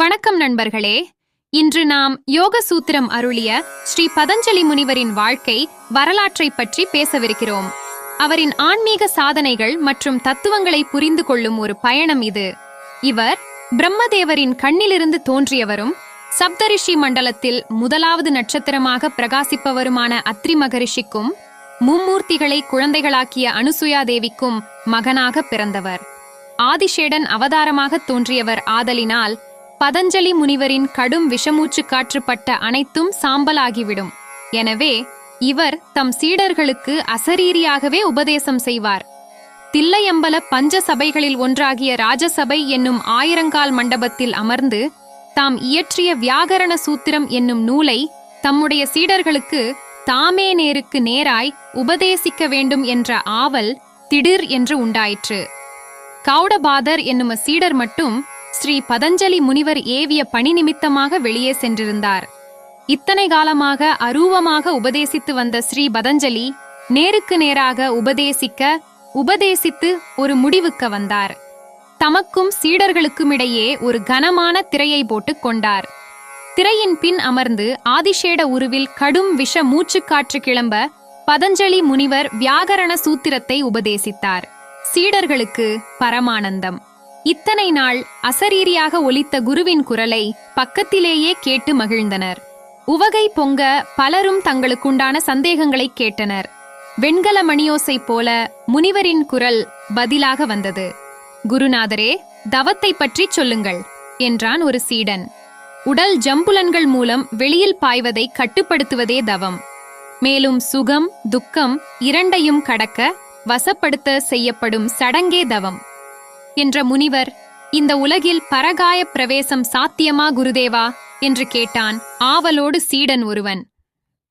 வணக்கம் நண்பர்களே. இன்று நாம் யோக சூத்திரம் அருளிய ஸ்ரீ பதஞ்சலி முனிவரின் வாழ்க்கை வரலாற்றை பற்றி பேசவிருக்கிறோம். அவரின் ஆன்மீக சாதனைகள் மற்றும் தத்துவங்களை புரிந்து கொள்ளும் ஒரு பயணம் இது. இவர் பிரம்மதேவரின் கண்ணிலிருந்து தோன்றியவரும் சப்தரிஷி மண்டலத்தில் முதலாவது நட்சத்திரமாக பிரகாசிப்பவருமான அத்ரி மகரிஷிக்கும் மும்மூர்த்திகளை குழந்தைகளாக்கிய அனுசுயா தேவிக்கும் மகனாக பிறந்தவர். ஆதிஷேடன் அவதாரமாக தோன்றியவர் ஆதலினால் பதஞ்சலி முனிவரின் கடும் விஷமூச்சு காற்றுப்பட்ட அனைத்தும் சாம்பலாகிவிடும். எனவே இவர் தம் சீடர்களுக்கு அசரீரியாகவே உபதேசம் செய்வார். தில்லையம்பல பஞ்ச சபைகளில் ஒன்றாகிய ராஜசபை என்னும் ஆயிரங்கால் மண்டபத்தில் அமர்ந்து தாம் இயற்றிய வியாகரண சூத்திரம் என்னும் நூலை தம்முடைய சீடர்களுக்கு தாமே நேருக்கு நேராய் உபதேசிக்க வேண்டும் என்ற ஆவல் திடீர் என்று உண்டாயிற்று. கௌடபாதர் என்னும் சீடர் மட்டும் ஸ்ரீ பதஞ்சலி முனிவர் ஏவிய பணி நிமித்தமாக வெளியே சென்றிருந்தார். இத்தனை காலமாக அரூபமாக உபதேசித்து வந்த ஸ்ரீ பதஞ்சலி நேருக்கு நேராக உபதேசிக்க உபதேசித்து ஒரு முடிவுக்கு வந்தார். தமக்கும் சீடர்களுக்கும் இடையே ஒரு கனமான திரையை போட்டுக் கொண்டார். திரையின் பின் அமர்ந்து ஆதிஷேட உருவில் கடும் விஷ மூச்சுக்காற்று கிளம்ப பதஞ்சலி முனிவர் வியாகரண சூத்திரத்தை உபதேசித்தார். சீடர்களுக்கு பரமானந்தம். இத்தனை நாள் அசரீரியாக ஒலித்த குருவின் குரலை பக்கத்திலேயே கேட்டு மகிழ்ந்தனர். உவகை பொங்க பலரும் தங்களுக்குண்டான சந்தேகங்களை கேட்டனர். வெண்கல மணியோசை போல முனிவரின் குரல் பதிலாக வந்தது. குருநாதரே தவத்தை பற்றி சொல்லுங்கள் என்றான் ஒரு சீடன். உடல் ஜம்புலன்கள் மூலம் வெளியில் பாய்வதை கட்டுப்படுத்துவதே தவம். மேலும் சுகம் துக்கம் இரண்டையும் கடக்க வசப்படுத்த செய்யப்படும் சடங்கே தவம். என்ற முனிவர் இந்த உலகில் பரகாய பிரவேசம் சாத்தியமா குருதேவா? என்று கேட்டான் ஆவலோடு சீடன் ஒருவன்.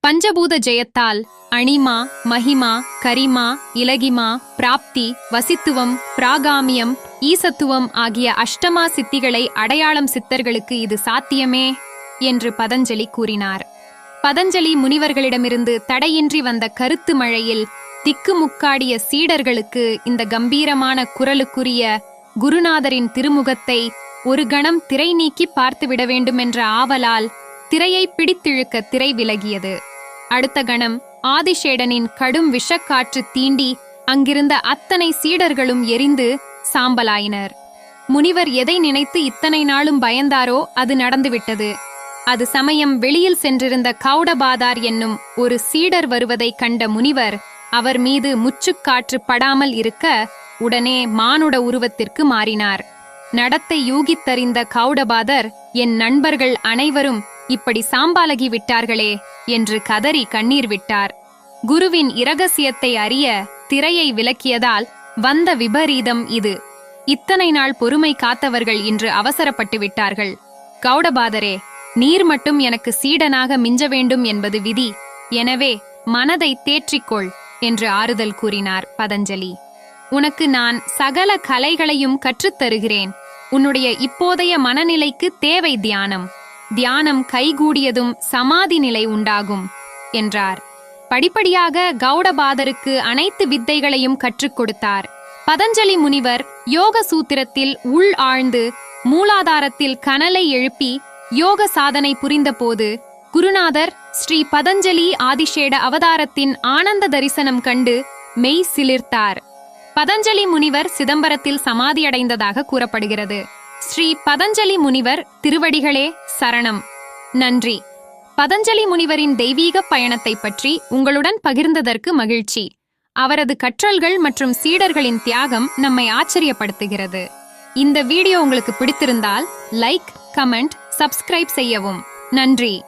பஞ்சபூத ஜெயத்தால் அணிமா மகிமா கரிமா இலகிமா பிராப்தி வசித்துவம் பிராகாமியம் ஈசத்துவம் ஆகிய அஷ்டமா சித்திகளை அடையாளம் சித்தர்களுக்கு இது சாத்தியமே? என்று பதஞ்சலி கூறினார். பதஞ்சலி முனிவர்களிடமிருந்து தடையின்றி வந்த கருத்து மழையில் திக்குமுக்காடிய சீடர்களுக்கு இந்த கம்பீரமான குரலுக்குரிய குருநாதரின் திருமுகத்தை ஒரு கணம் திரை நீக்கி பார்த்துவிட வேண்டுமென்ற ஆவலால் திரையை பிடித்திழுக்க திரை விலகியது. அடுத்த கணம் ஆதிஷேடனின் கடும் விஷக்காற்று தீண்டி அங்கிருந்த அத்தனை சீடர்களும் எரிந்து சாம்பலாயினர். முனிவர் எதை நினைத்து இத்தனை நாளும் பயந்தாரோ அது நடந்துவிட்டது. அது சமயம் வெளியில் சென்றிருந்த கௌடபாதார் என்னும் ஒரு சீடர் வருவதைக் கண்ட முனிவர் அவர் மீது முச்சுக்காற்று படாமல் இருக்க உடனே மானுட உருவத்திற்கு மாறினார். நடத்தை யூகித்தறிந்த கௌடபாதர் என் நண்பர்கள் அனைவரும் இப்படி சாம்பாலகி விட்டார்களே என்று கதறி கண்ணீர் விட்டார். குருவின் இரகசியத்தை அறிய திரையை விலக்கியதால் வந்த விபரீதம் இது. இத்தனை நாள் பொறுமை காத்தவர்கள் இன்று அவசரப்பட்டு விட்டார்கள். கௌடபாதரே நீர் மட்டும் எனக்கு சீடனாக மிஞ்ச வேண்டும் என்பது விதி. எனவே மனதை தேற்றிக்கொள் என்று ஆறுதல் கூறினார் பதஞ்சலி. உனக்கு நான் சகல கலைகளையும் கற்றுத்தருகிறேன். உன்னுடைய இப்போதைய மனநிலைக்கு தேவை தியானம். தியானம் கைகூடியதும் சமாதி நிலை உண்டாகும் என்றார். படிப்படியாக கௌடபாதருக்கு அனைத்து வித்தைகளையும் கற்றுக் கொடுத்தார். பதஞ்சலி முனிவர் யோக சூத்திரத்தில் உள் ஆழ்ந்து மூலாதாரத்தில் கனலை எழுப்பி யோக சாதனை புரிந்தபோது குருநாதர் ஸ்ரீ பதஞ்சலி ஆதிஷேட அவதாரத்தின் ஆனந்த தரிசனம் கண்டு மெய் சிலிர்த்தார். பதஞ்சலி முனிவர் சிதம்பரத்தில் சமாதியடைந்ததாக கூறப்படுகிறது. ஸ்ரீ பதஞ்சலி முனிவர் திருவடிகளே சரணம். நன்றி. பதஞ்சலி முனிவரின் தெய்வீக பயணத்தை பற்றி உங்களுடன் பகிர்ந்ததற்கு மகிழ்ச்சி. அவரது கற்றல்கள் மற்றும் சீடர்களின் தியாகம் நம்மை ஆச்சரியப்படுத்துகிறது. இந்த வீடியோ உங்களுக்கு பிடித்திருந்தால் லைக் கமெண்ட் சப்ஸ்கிரைப் செய்யவும். நன்றி.